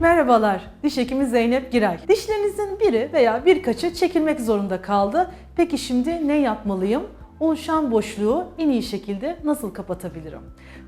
Merhabalar, diş hekimi Zeynep Giray. Dişlerinizin biri veya birkaçı çekilmek zorunda kaldı. Peki şimdi ne yapmalıyım? Oluşan boşluğu en iyi şekilde nasıl kapatabilirim?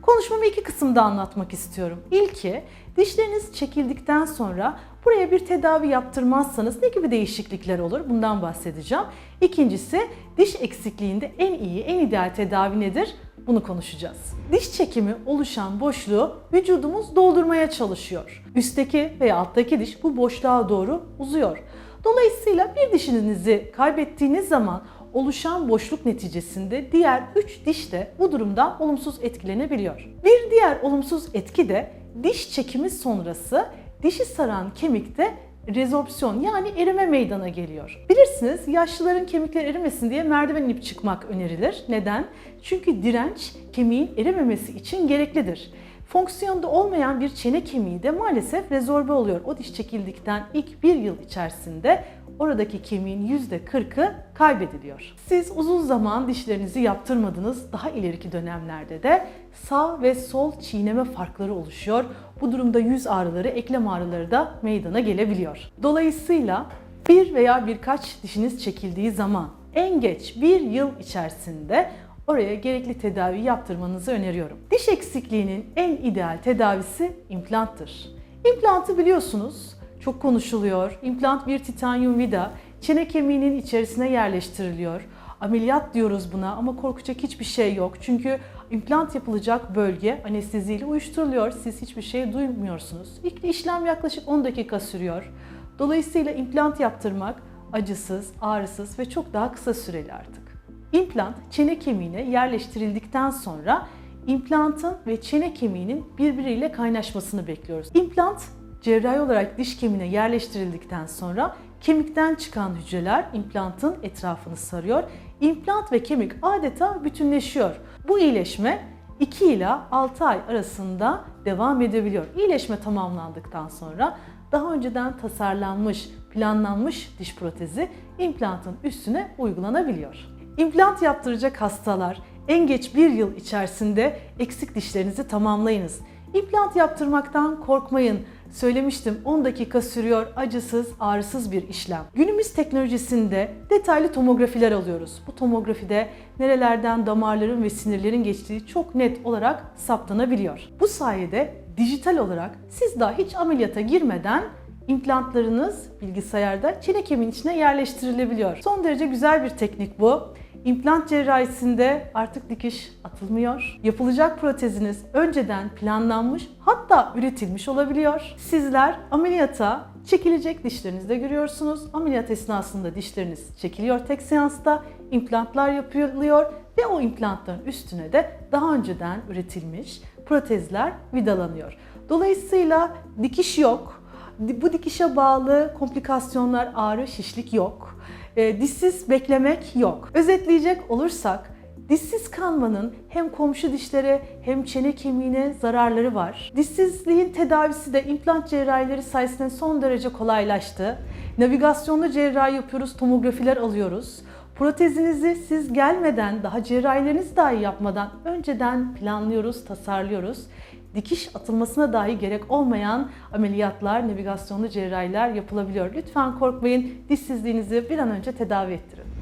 Konuşmamı iki kısımda anlatmak istiyorum. İlki, dişleriniz çekildikten sonra buraya bir tedavi yaptırmazsanız ne gibi değişiklikler olur? Bundan bahsedeceğim. İkincisi, diş eksikliğinde en iyi, en ideal tedavi nedir? Bunu konuşacağız. Diş çekimi oluşan boşluğu vücudumuz doldurmaya çalışıyor. Üstteki veya alttaki diş bu boşluğa doğru uzuyor. Dolayısıyla bir dişinizi kaybettiğiniz zaman oluşan boşluk neticesinde diğer 3 diş de bu durumdan olumsuz etkilenebiliyor. Bir diğer olumsuz etki de diş çekimi sonrası dişi saran kemikte rezorpsiyon yani erime meydana geliyor. Bilirsiniz yaşlıların kemikleri erimesin diye merdiven inip çıkmak önerilir. Neden? Çünkü direnç kemiğin erimemesi için gereklidir. Fonksiyonda olmayan bir çene kemiği de maalesef rezorbe oluyor. O diş çekildikten ilk bir yıl içerisinde oradaki kemiğin %40'ı kaybediliyor. Siz uzun zaman dişlerinizi yaptırmadınız. Daha ileriki dönemlerde de sağ ve sol çiğneme farkları oluşuyor. Bu durumda yüz ağrıları, eklem ağrıları da meydana gelebiliyor. Dolayısıyla bir veya birkaç dişiniz çekildiği zaman en geç bir yıl içerisinde oraya gerekli tedavi yaptırmanızı öneriyorum. Diş eksikliğinin en ideal tedavisi implanttır. İmplantı biliyorsunuz çok konuşuluyor. İmplant bir titanyum vida çene kemiğinin içerisine yerleştiriliyor. Ameliyat diyoruz buna ama korkacak hiçbir şey yok. Çünkü implant yapılacak bölge anesteziyle uyuşturuluyor. Siz hiçbir şey duymuyorsunuz. İlk işlem yaklaşık 10 dakika sürüyor. Dolayısıyla implant yaptırmak acısız, ağrısız ve çok daha kısa süreli artık. İmplant çene kemiğine yerleştirildikten sonra implantın ve çene kemiğinin birbiriyle kaynaşmasını bekliyoruz. İmplant cerrahi olarak diş kemiğine yerleştirildikten sonra kemikten çıkan hücreler implantın etrafını sarıyor. İmplant ve kemik adeta bütünleşiyor. Bu iyileşme 2 ila 6 ay arasında devam edebiliyor. İyileşme tamamlandıktan sonra daha önceden tasarlanmış, planlanmış diş protezi implantın üstüne uygulanabiliyor. İmplant yaptıracak hastalar en geç bir yıl içerisinde eksik dişlerinizi tamamlayınız. İmplant yaptırmaktan korkmayın. Söylemiştim 10 dakika sürüyor acısız, ağrısız bir işlem. Günümüz teknolojisinde detaylı tomografiler alıyoruz. Bu tomografide nerelerden damarların ve sinirlerin geçtiği çok net olarak saptanabiliyor. Bu sayede dijital olarak siz daha hiç ameliyata girmeden implantlarınız bilgisayarda çene kemiğin içine yerleştirilebiliyor. Son derece güzel bir teknik bu. İmplant cerrahisinde artık dikiş atılmıyor. Yapılacak proteziniz önceden planlanmış hatta üretilmiş olabiliyor. Sizler ameliyata çekilecek dişlerinizde görüyorsunuz. Ameliyat esnasında dişleriniz çekiliyor tek seansta. implantlar yapılıyor ve o implantların üstüne de daha önceden üretilmiş protezler vidalanıyor. Dolayısıyla dikiş yok. Bu dikişe bağlı komplikasyonlar, ağrı, şişlik yok. E, dişsiz beklemek yok. Özetleyecek olursak dişsiz kalmanın hem komşu dişlere hem çene kemiğine zararları var. Dişsizliğin tedavisi de implant cerrahileri sayesinde son derece kolaylaştı. Navigasyonlu cerrahi yapıyoruz, tomografiler alıyoruz. Protezinizi siz gelmeden, daha cerrahilerinizi dahi yapmadan önceden planlıyoruz, tasarlıyoruz. Dikiş atılmasına dahi gerek olmayan ameliyatlar, navigasyonlu cerrahiler yapılabiliyor. Lütfen korkmayın, dişsizliğinizi bir an önce tedavi ettirin.